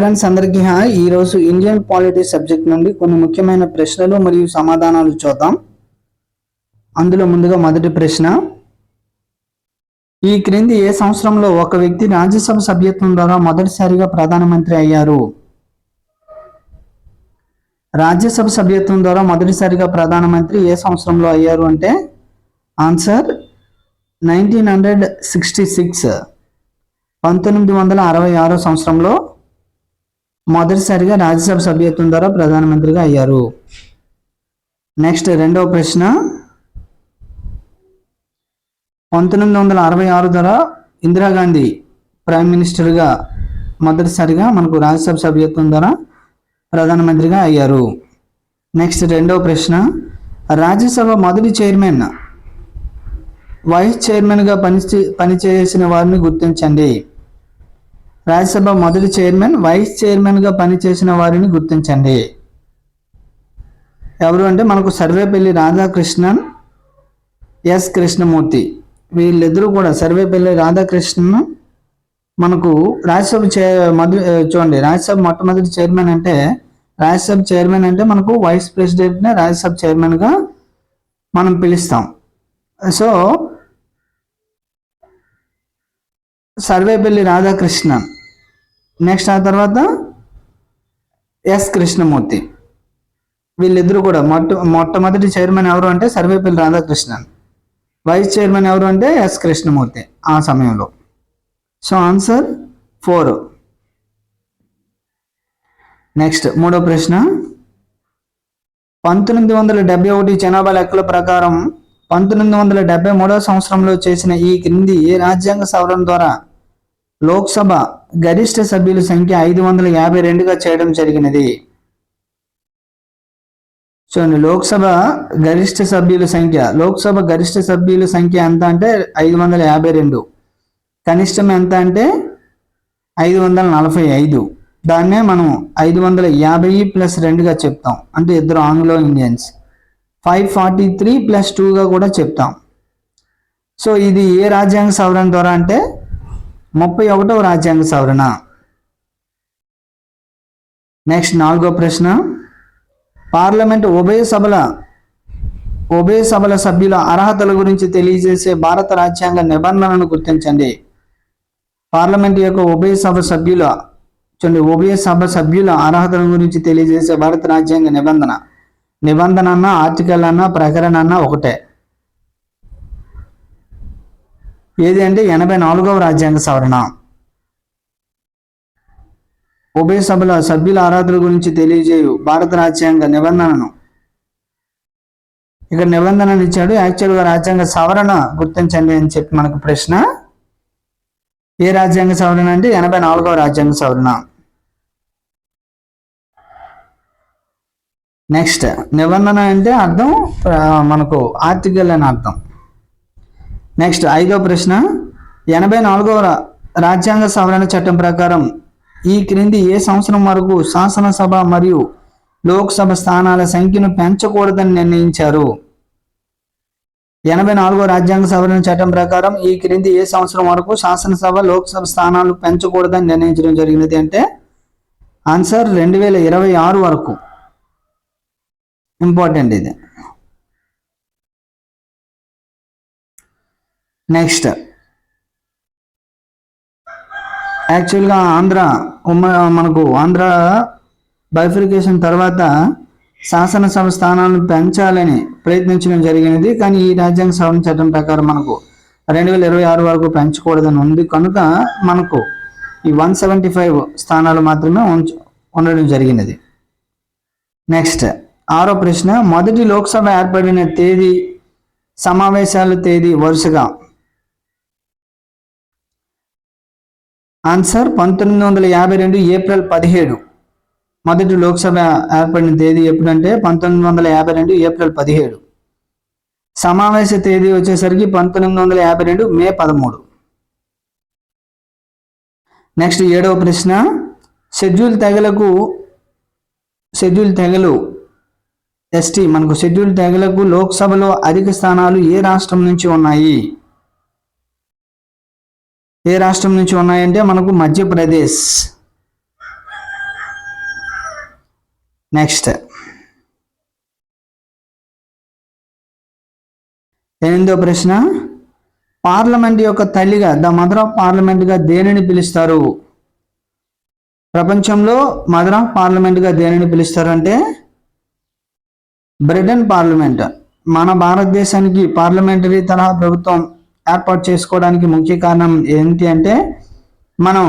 Friends అందరికీ hi ఈరోజు Indian politics subject నుండి కొన్ని ముఖ్యమైన ప్రశ్నలు మరియు సమాధానాలు చూద్దాం. అందులో ముందుగా మొదటి ప్రశ్న. ఈ క్రింది ఏ సంవత్సరంలో ఒక వ్యక్తి రాజ్యసభ సభ్యత్వం ద్వారా మొదటిసారిగా ప్రధానమంత్రి అయ్యారు? రాజ్యసభ సభ్యత్వం ద్వారా మొదటిసారిగా ప్రధానమంత్రి ఏ సంవత్సరంలో అయ్యారు అంటే? Answer nineteen hundred sixty six. పంతొమ్మిది వందల అరవై ఆరో సంవత్సరంలో మొదటిసారిగా రాజ్యసభ సభ్యత్వం ద్వారా ప్రధానమంత్రిగా అయ్యారు. నెక్స్ట్ రెండవ ప్రశ్న. పంతొమ్మిది వందల అరవై ఆరు ద్వారా ఇందిరాగాంధీ ప్రైమ్ మినిస్టర్గా మొదటిసారిగా మనకు రాజ్యసభ సభ్యత్వం ద్వారా ప్రధానమంత్రిగా అయ్యారు. నెక్స్ట్ రెండవ ప్రశ్న. రాజ్యసభ మొదటి చైర్మన్ వైస్ చైర్మన్గా పని పనిచేసిన వారిని గుర్తించండి. రాజ్యసభ మొదటి చైర్మన్ వైస్ చైర్మన్గా పనిచేసిన వారిని గుర్తించండి. ఎవరు అంటే మనకు సర్వేపల్లి రాధాకృష్ణన్ ఎస్ కృష్ణమూర్తి. వీళ్ళిద్దరూ కూడా సర్వేపల్లి రాధాకృష్ణన్ మనకు రాజ్యసభ చే మొదటి చూడండి రాజ్యసభ మొట్టమొదటి చైర్మన్ అంటే రాజ్యసభ చైర్మన్ అంటే మనకు వైస్ ప్రెసిడెంట్నే రాజ్యసభ చైర్మన్గా మనం పిలుస్తాం. సో సర్వేపల్లి రాధాకృష్ణ. నెక్స్ట్ ఆ తర్వాత ఎస్ కృష్ణమూర్తి. వీళ్ళిద్దరూ కూడా మొట్ట మొట్టమొదటి చైర్మన్ ఎవరు అంటే సర్వేపల్లి రాధాకృష్ణన్ వైస్ చైర్మన్ ఎవరు అంటే ఎస్ కృష్ణమూర్తి ఆ సమయంలో. సో ఆన్సర్ ఫోర్ నెక్స్ట్ మూడో ప్రశ్న. పంతొమ్మిది వందల డెబ్బై ఒకటి జనాభా లెక్కల ప్రకారం పంతొమ్మిది వందల డెబ్బై మూడో సంవత్సరంలో చేసిన ఈ క్రింది ఏ రాజ్యాంగ సవరణ ద్వారా లోక్సభ గరిష్ట సభ్యుల సంఖ్య ఐదు వందల యాభై రెండుగా చేయడం జరిగినది. చూడండి లోక్సభ గరిష్ట సభ్యుల సంఖ్య లోక్సభ గరిష్ట సభ్యుల సంఖ్య ఎంత అంటే ఐదు వందల యాభై రెండు. కనిష్టం ఎంత అంటే ఐదు వందల నలభై ఐదు. దాన్నే మనం ఐదు వందల యాభై ప్లస్ రెండుగా చెప్తాం. అంటే ఇద్దరు Anglo Indians. Five forty three plus టూగా కూడా చెప్తాం. సో ఇది ఏ రాజ్యాంగ సవరణ ద్వారా అంటే ముప్పై ఒకటవ రాజ్యాంగ సవరణ. నెక్స్ట్ నాలుగో ప్రశ్న. పార్లమెంట్ ఉభయ సభల ఉభయ సభల సభ్యుల అర్హతల గురించి తెలియజేసే భారత రాజ్యాంగ నిబంధనలను గుర్తించండి. పార్లమెంట్ యొక్క ఉభయ సభ సభ్యుల చూడండి ఉభయ సభ సభ్యుల అర్హతల గురించి తెలియజేసే భారత రాజ్యాంగ నిబంధన. నిబంధన అన్న ఆర్టికల్ అన్న ప్రకరణ అన్న ఒకటే. ఏది అంటే ఎనభై నాలుగవ రాజ్యాంగ సవరణ. ఉభయ సభల సభ్యుల ఆరాధన గురించి తెలియజేయు భారత రాజ్యాంగ నిబంధనను. ఇక్కడ నిబంధనలు ఇచ్చాడు యాక్చువల్గా రాజ్యాంగ సవరణ గుర్తించండి అని చెప్పి మనకు ప్రశ్న. ఏ రాజ్యాంగ సవరణ అంటే ఎనభై నాలుగవ రాజ్యాంగ సవరణ. నెక్స్ట్ నిబంధన అంటే అర్థం మనకు ఆర్టికల్ అని అర్థం. నెక్స్ట్ ఐదో ప్రశ్న. ఎనభై నాలుగవ రాజ్యాంగ సవరణ చట్టం ప్రకారం ఈ క్రింది ఏ సంవత్సరం వరకు శాసనసభ మరియు లోక్సభ స్థానాల సంఖ్యను పెంచకూడదని నిర్ణయించారు? ఎనభై నాలుగో రాజ్యాంగ సవరణ చట్టం ప్రకారం ఈ క్రింది ఏ సంవత్సరం వరకు శాసనసభ లోక్సభ స్థానాలు పెంచకూడదని నిర్ణయించడం జరిగినది అంటే ఆన్సర్ రెండు వేల ఇరవై ఆరు వరకు. ఇంపార్టెంట్ ఇది. నెక్స్ట్ యాక్చువల్గా ఆంధ్ర ఉమ్మ మనకు ఆంధ్ర బైఫికేషన్ తర్వాత శాసనసభ స్థానాలను పెంచాలని ప్రయత్నించడం జరిగినది. కానీ ఈ రాజ్యాంగ సవరణ చట్టం ప్రకారం మనకు రెండు వేల ఇరవై ఆరు వరకు పెంచకూడదని ఉంది. కనుక మనకు ఈ వన్ సెవెంటీ ఫైవ్ స్థానాలు మాత్రమే ఉంచు ఉండడం జరిగినది. నెక్స్ట్ ఆరో ప్రశ్న మొదటి లోక్సభ ఏర్పడిన తేదీ సమావేశాల తేదీ వరుసగా ఆన్సర్ పంతొమ్మిది వందల యాభై రెండు ఏప్రిల్ పదిహేడు. మొదటి లోక్సభ ఏర్పడిన తేదీ ఎప్పుడంటే పంతొమ్మిది వందల యాభై రెండు ఏప్రిల్ పదిహేడు. సమావేశ తేదీ వచ్చేసరికి పంతొమ్మిది వందల యాభై రెండు మే పదమూడు. నెక్స్ట్ ఏడవ ప్రశ్న. షెడ్యూల్ తెగలకు షెడ్యూల్ తెగలు ఎస్టీ మనకు షెడ్యూల్ తెగలకు లోక్సభలో అధిక స్థానాలు ఏ రాష్ట్రం నుంచి ఉన్నాయి? ఏ రాష్ట్రం నుంచి ఉన్నాయంటే మనకు మధ్యప్రదేశ్. నెక్స్ట్ ఎనిమిదో ప్రశ్న? పార్లమెంట్ యొక్క తల్లిగా ద మదర్ ఆఫ్ పార్లమెంట్గా దేనిని పిలుస్తారు? ప్రపంచంలో మదర్ ఆఫ్ పార్లమెంట్గా దేనిని పిలుస్తారు అంటే బ్రిటన్ పార్లమెంట్. మన భారతదేశానికి పార్లమెంటరీ తరహా ప్రభుత్వం ఏర్పాటు చేసుకోవడానికి ముఖ్య కారణం ఏంటి అంటే మనం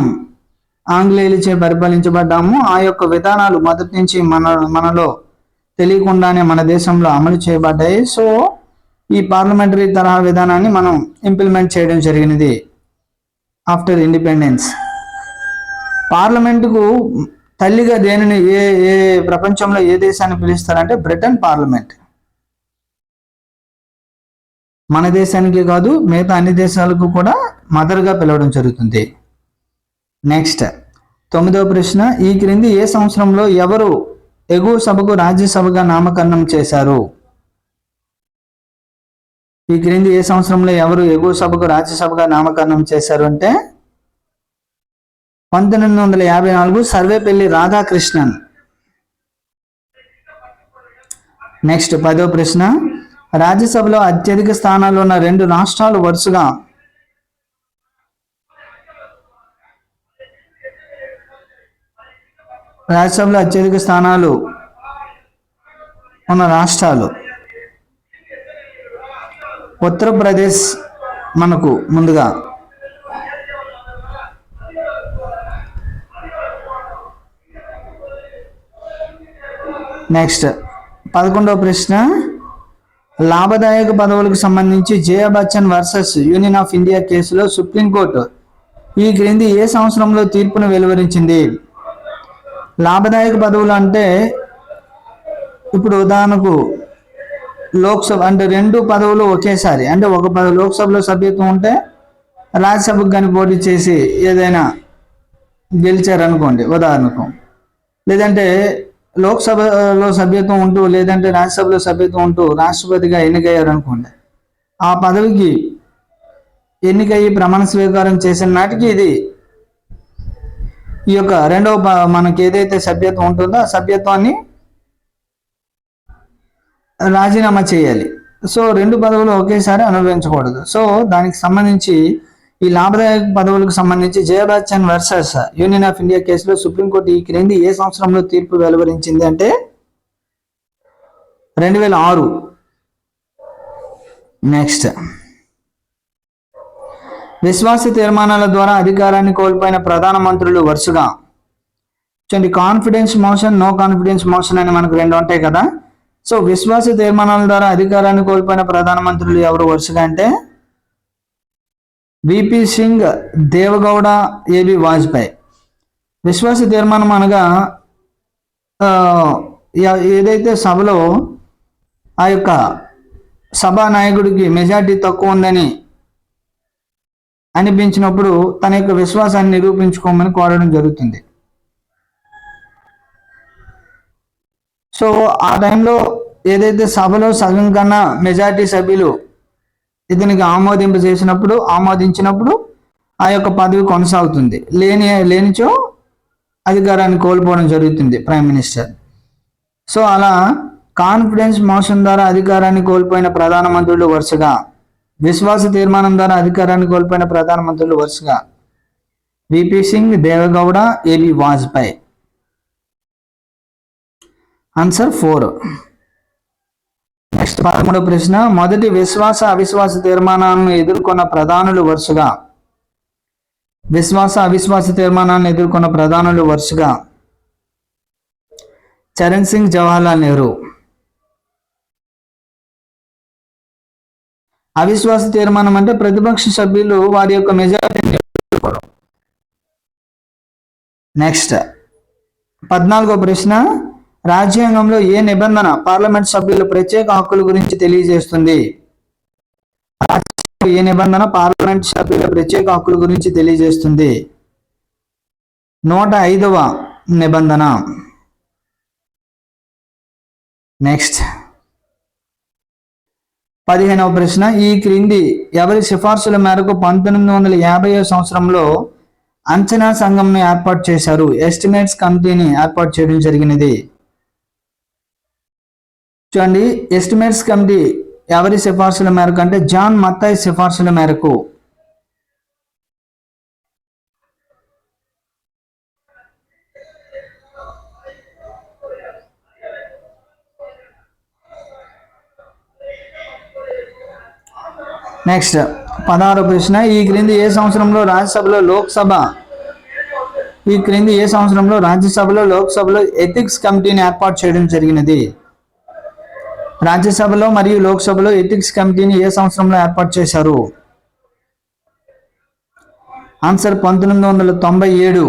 ఆంగ్లేయులచే పరిపాలించబడ్డాము. ఆ యొక్క విధానాలు మొదటి నుంచి మన మనలో తెలియకుండానే మన దేశంలో అమలు చేయబడ్డాయి. సో ఈ పార్లమెంటరీ తరహా విధానాన్ని మనం ఇంప్లిమెంట్ చేయడం జరిగినది ఆఫ్టర్ ఇండిపెండెన్స్ పార్లమెంటుకు తల్లిగా దేనిని ఏ ఏ ప్రపంచంలో ఏ దేశాన్ని పిలుస్తారంటే బ్రిటన్ పార్లమెంట్. మన దేశానికి కాదు మిగతా అన్ని దేశాలకు కూడా మదర్గా పిలవడం జరుగుతుంది. నెక్స్ట్ తొమ్మిదవ ప్రశ్న ఈ క్రింది ఏ సంవత్సరంలో ఎవరు ఎగువ సభకు రాజ్యసభగా నామకరణం చేశారు? ఈ క్రింది ఏ సంవత్సరంలో ఎవరు ఎగువ సభకు రాజ్యసభగా నామకరణం చేశారు అంటే పంతొమ్మిది వందల యాభై నాలుగు సర్వేపల్లి రాధాకృష్ణన్. నెక్స్ట్ పదో ప్రశ్న రాజ్యసభలో అత్యధిక స్థానాలు ఉన్న రెండు రాష్ట్రాలు వరుసగా రాజ్యసభలో అత్యధిక స్థానాలు ఉన్న రాష్ట్రాలు. ఉత్తరప్రదేశ్ మనకు ముందుగా. నెక్స్ట్. పదకొండవ ప్రశ్న. లాభదాయక పదవులకు సంబంధించి Jaya Bachchan versus union of India కేసులో సుప్రీంకోర్టు ఈ క్రింది ఏ సంవత్సరంలో తీర్పును వెలువరించింది? లాభదాయక పదవులు అంటే ఇప్పుడు ఉదాహరణకు లోక్సభ అంటే రెండు పదవులు ఒకేసారి. అంటే ఒక పద లోక్సభలో సభ్యత్వం ఉంటే రాజ్యసభకు కానీ పోటీ చేసి ఏదైనా గెలిచారనుకోండి ఉదాహరణకు. లేదంటే లోక్సభలో సభ్యత్వం ఉంటూ లేదంటే రాజ్యసభలో సభ్యత్వం ఉంటూ రాష్ట్రపతిగా ఎన్నికయ్యారు అనుకోండి ఆ పదవికి ఎన్నికయ్యి ప్రమాణ స్వీకారం చేసిన నాటికి ఇది ఈ యొక్క రెండవ ప- మనకి ఏదైతే సభ్యత్వం ఉంటుందో ఆ సభ్యత్వాన్ని రాజీనామా చేయాలి. సో రెండు పదవులు ఒకేసారి అనుభవించకూడదు. సో దానికి సంబంధించి ఈ లాభదాయక పదవులకు సంబంధించి Jaya Bachchan versus union of India కేసులో సుప్రీంకోర్టు ఈ క్రింది ఏ సంవత్సరంలో తీర్పు వెలువరించింది అంటే రెండు వేల ఆరు. నెక్స్ట్ విశ్వాస తీర్మానాల ద్వారా అధికారాన్ని కోల్పోయిన ప్రధాన మంత్రులు వరుసగా. చూడండి confidence motion no confidence motion అని మనకు రెండు ఉంటాయి కదా. సో విశ్వాస తీర్మానాల ద్వారా అధికారాన్ని కోల్పోయిన ప్రధానమంత్రులు ఎవరు వరుసగా అంటే V P Singh Deve Gowda A B Vajpayee విశ్వాస తీర్మానం అనగా ఏదైతే సభలో ఆ యొక్క సభా నాయకుడికి మెజార్టీ తక్కువ ఉందని అనిపించినప్పుడు తన యొక్క విశ్వాసాన్ని నిరూపించుకోమని కోరడం జరుగుతుంది. సో ఆ టైంలో ఏదైతే సభలో సగం కన్నా మెజార్టీ సభ్యులు ఇతనికి ఆమోదింప చేసినప్పుడు ఆమోదించినప్పుడు ఆ యొక్క పదవి కొనసాగుతుంది. లేని లేనిచో అధికారాన్ని కోల్పోవడం జరుగుతుంది ప్రైమ్ మినిస్టర్. సో అలా కాన్ఫిడెన్స్ మోషన్ ద్వారా అధికారాన్ని కోల్పోయిన ప్రధానమంత్రులు వరుసగా విశ్వాస తీర్మానం ద్వారా అధికారాన్ని కోల్పోయిన ప్రధానమంత్రులు వరుసగా VP Singh Deve Gowda AB Vajpayee answer four పదమూడు ప్రశ్న మొదటి విశ్వాస అవిశ్వాస తీర్మానాలను ఎదుర్కొన్న ప్రధానులు వరుసగా. విశ్వాస అవిశ్వాస తీర్మానాలను ఎదుర్కొన్న ప్రధానులు వరుసగా. చరణ్ సింగ్ జవహర్లాల్ నెహ్రూ. అవిశ్వాస తీర్మానం అంటే ప్రతిపక్ష సభ్యులు వారి యొక్క మెజారిటీని నెక్స్ట్ పద్నాలుగో ప్రశ్న రాజ్యాంగంలో ఏ నిబంధన పార్లమెంట్ సభ్యుల ప్రత్యేక హక్కుల గురించి తెలియజేస్తుంది? ఏ నిబంధన పార్లమెంట్ సభ్యుల ప్రత్యేక హక్కుల గురించి తెలియజేస్తుంది? నూట ఐదవ నిబంధన. నెక్స్ట్. పదిహేనవ ప్రశ్న. ఈ క్రింది ఎవరి సిఫార్సుల మేరకు పంతొమ్మిది వందల యాభై సంవత్సరంలో అంచనా సంఘంను ఏర్పాటు చేశారు? ఎస్టిమేట్స్ కమిటీని ఏర్పాటు చేయడం జరిగినది. చూడండి ఎస్టిమేట్స్ కమిటీ ఎవరి సిఫార్సుల మేరకు అంటే జాన్ మత్తాయి సిఫార్సుల మేరకు. నెక్స్ట్ పదహారు ప్రశ్న ఈ క్రింది ఏ సంవత్సరంలో రాజ్యసభలో లోక్సభ? ఈ క్రింది ఏ సంవత్సరంలో రాజ్యసభలో లోక్సభలో ఎథిక్స్ కమిటీని ఏర్పాటు చేయడం జరిగినది? రాజ్యసభలో మరియు లోక్సభలో ఎథిక్స్ కమిటీని ఏ సంవత్సరంలో ఏర్పాటు చేశారు? ఆన్సర్ పంతొమ్మిది వందల తొంభై ఏడు.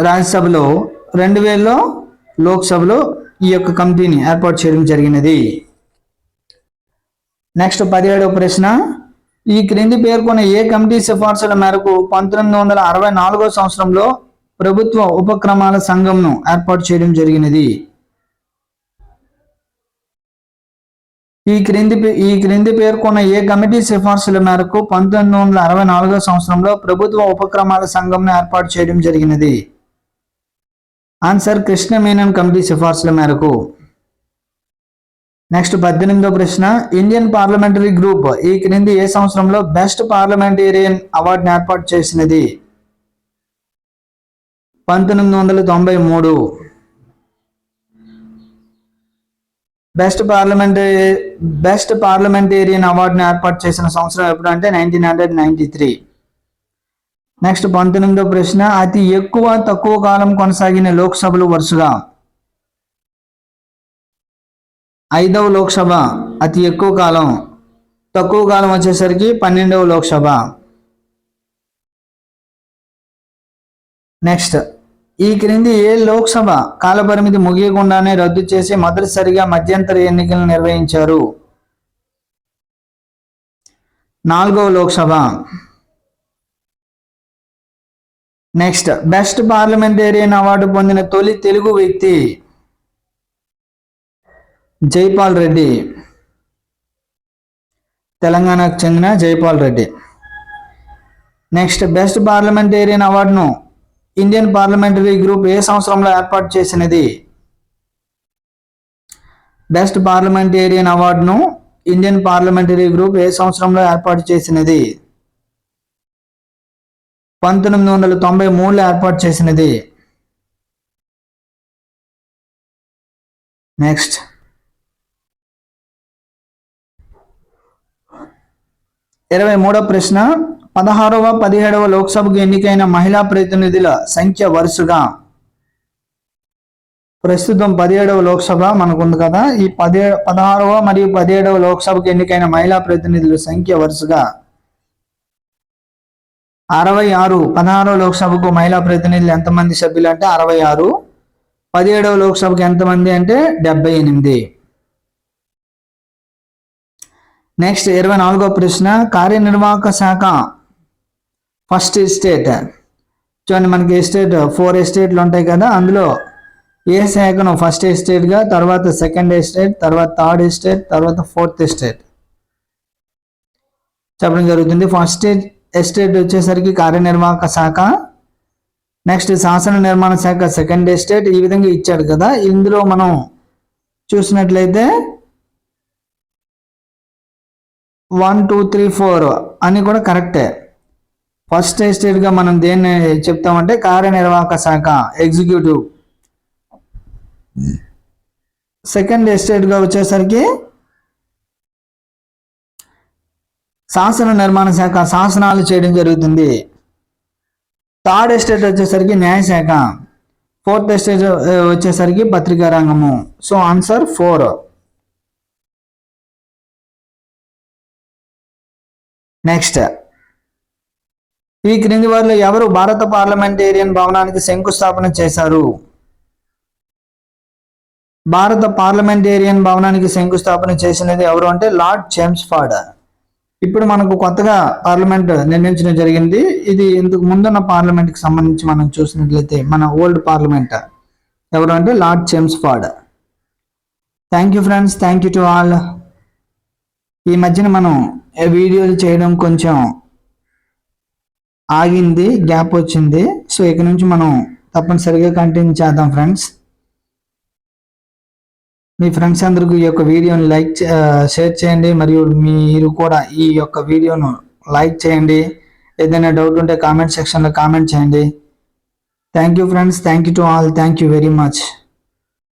రాజ్యసభలో రెండు వేలలో లోక్సభలో ఈ యొక్క కమిటీని ఏర్పాటు చేయడం జరిగినది. నెక్స్ట్ పదిహేడవ ప్రశ్న. ఈ క్రింది పేర్కొన్న ఏ కమిటీ సిఫార్సుల మేరకు పంతొమ్మిది వందల అరవై నాలుగో సంవత్సరంలో ప్రభుత్వ ఉపక్రమాల సంఘంను ఏర్పాటు చేయడం జరిగినది? ఈ క్రింది ఈ క్రింది పేర్కొన్న ఏ కమిటీ సిఫార్సుల మేరకు పంతొమ్మిది వందల అరవై నాలుగో సంవత్సరంలో ప్రభుత్వ ఉపక్రమాల సంఘంను ఏర్పాటు చేయడం జరిగినది? ఆన్సర్ కృష్ణ మీనన్ కమిటీ సిఫార్సుల మేరకు. నెక్స్ట్ పద్దెనిమిదో ప్రశ్న. ఇండియన్ పార్లమెంటరీ గ్రూప్ ఈ క్రింది ఏ సంవత్సరంలో బెస్ట్ పార్లమెంటేరియన్ అవార్డుని ఏర్పాటు చేసినది? పంతొమ్మిది వందల తొంభై మూడు. బెస్ట్ పార్లమెంటరీ బెస్ట్ పార్లమెంటేరియన్ అవార్డుని ఏర్పాటు చేసిన సంవత్సరం ఎప్పుడు అంటే nineteen hundred ninety three next పంతొమ్మిదో ప్రశ్న అతి ఎక్కువ తక్కువ కాలం కొనసాగిన లోక్సభలు వరుసగా. ఐదవ లోక్సభ అతి ఎక్కువ కాలం. తక్కువ కాలం వచ్చేసరికి పన్నెండవ లోక్సభ. నెక్స్ట్ ఈ క్రింది ఏ లోక్సభ కాలపరిమితి ముగియకుండానే రద్దు చేసి మొదటిసారిగా మధ్యంతర ఎన్నికలు నిర్వహించారు? నాలుగవ Lok Sabha. Next best parliamentarian award పొందిన తొలి తెలుగు వ్యక్తి జైపాల్ రెడ్డి. తెలంగాణకు చెందిన Jaipal Reddy. Next best parliamentarian అవార్డును ఇండియన్ పార్లమెంటరీ గ్రూప్ ఏ సంవత్సరంలో ఏర్పాటు చేసినది? బెస్ట్ పార్లమెంటేరియన్ అవార్డును ఇండియన్ పార్లమెంటరీ గ్రూప్ ఏ సంవత్సరంలో ఏర్పాటు చేసినది? పంతొమ్మిది వందల తొంభై మూడులో ఏర్పాటు చేసినది. నెక్స్ట్ ఇరవై మూడో ప్రశ్న పదహారవ పదిహేడవ లోక్సభకు ఎన్నికైన మహిళా ప్రతినిధుల సంఖ్య వరుసగా. ప్రస్తుతం పదిహేడవ లోక్సభ మనకుంది కదా. ఈ పదే పదహారవ మరియు పదిహేడవ లోక్సభకు ఎన్నికైన మహిళా ప్రతినిధుల సంఖ్య వరుసగా. అరవై ఆరు పదహారవ లోక్సభకు మహిళా ప్రతినిధులు ఎంతమంది సభ్యులు అంటే అరవై ఆరు. పదిహేడవ లోక్సభకు ఎంతమంది అంటే డెబ్బై ఎనిమిది. నెక్స్ట్ ఇరవై నాలుగో ప్రశ్న కార్యనిర్వాహక శాఖ ఫస్ట్ ఎస్టేట్ చూడండి మనకి ఎస్టేట్ ఫోర్ ఎస్టేట్లు ఉంటాయి కదా అందులో ఏ శాఖను ఫస్ట్ ఎస్టేట్గా తర్వాత సెకండ్ ఎస్టేట్ తర్వాత థర్డ్ ఎస్టేట్ తర్వాత ఫోర్త్ ఎస్టేట్ చెప్పడం జరుగుతుంది. ఫస్ట్ ఎస్టేట్ వచ్చేసరికి కార్యనిర్వాహక శాఖ నెక్స్ట్ శాసన నిర్మాణ శాఖ సెకండ్ ఎస్టేట్ ఈ విధంగా ఇచ్చాడు కదా. ఇందులో మనం చూసినట్లయితే వన్ టూ త్రీ ఫోర్ అని కూడా కరెక్టే. ఫస్ట్ ఎస్టేట్గా మనం దేన్ని చెప్తామంటే కార్యనిర్వాహక శాఖ ఎగ్జిక్యూటివ్. సెకండ్ ఎస్టేట్గా వచ్చేసరికి శాసన నిర్మాణ శాఖ శాసనాలు చేయడం జరుగుతుంది. థర్డ్ ఎస్టేట్ వచ్చేసరికి న్యాయశాఖ ఫోర్త్ ఎస్టేట్ వచ్చేసరికి పత్రికా రంగము. So answer four. నెక్స్ట్. ఈ క్రింది వారిలో ఎవరు భారత పార్లమెంటేరియన్ భవనానికి శంకుస్థాపన చేశారు? భారత పార్లమెంటేరియన్ భవనానికి శంకుస్థాపన చేసినది ఎవరు అంటే లార్డ్ జేమ్స్ ఫార్డ్ ఇప్పుడు మనకు కొత్తగా పార్లమెంట్ నిర్ణయించడం జరిగింది. ఇది ఇంతకు ముందున్న పార్లమెంట్కి సంబంధించి మనం చూసినట్లయితే మన ఓల్డ్ పార్లమెంట్ ఎవరు అంటే lord James Ford thank you friends thank you to all ఈ మధ్యన మనం వీడియోలు చేయడం కొంచెం ఆగింది గ్యాప్ వచ్చింది. సో ఇక నుంచి మనం తప్పనిసరిగా కంటిన్యూ చేద్దాం ఫ్రెండ్స్ మీ ఫ్రెండ్స్ అందరికీ ఈ యొక్క వీడియోని లైక్ షేర్ చేయండి. మరియు మీరు కూడా ఈ యొక్క వీడియోను లైక్ చేయండి. ఏదైనా డౌట్ ఉంటే కామెంట్ సెక్షన్లో కామెంట్ చేయండి. Thank you friends thank you to all thank you very much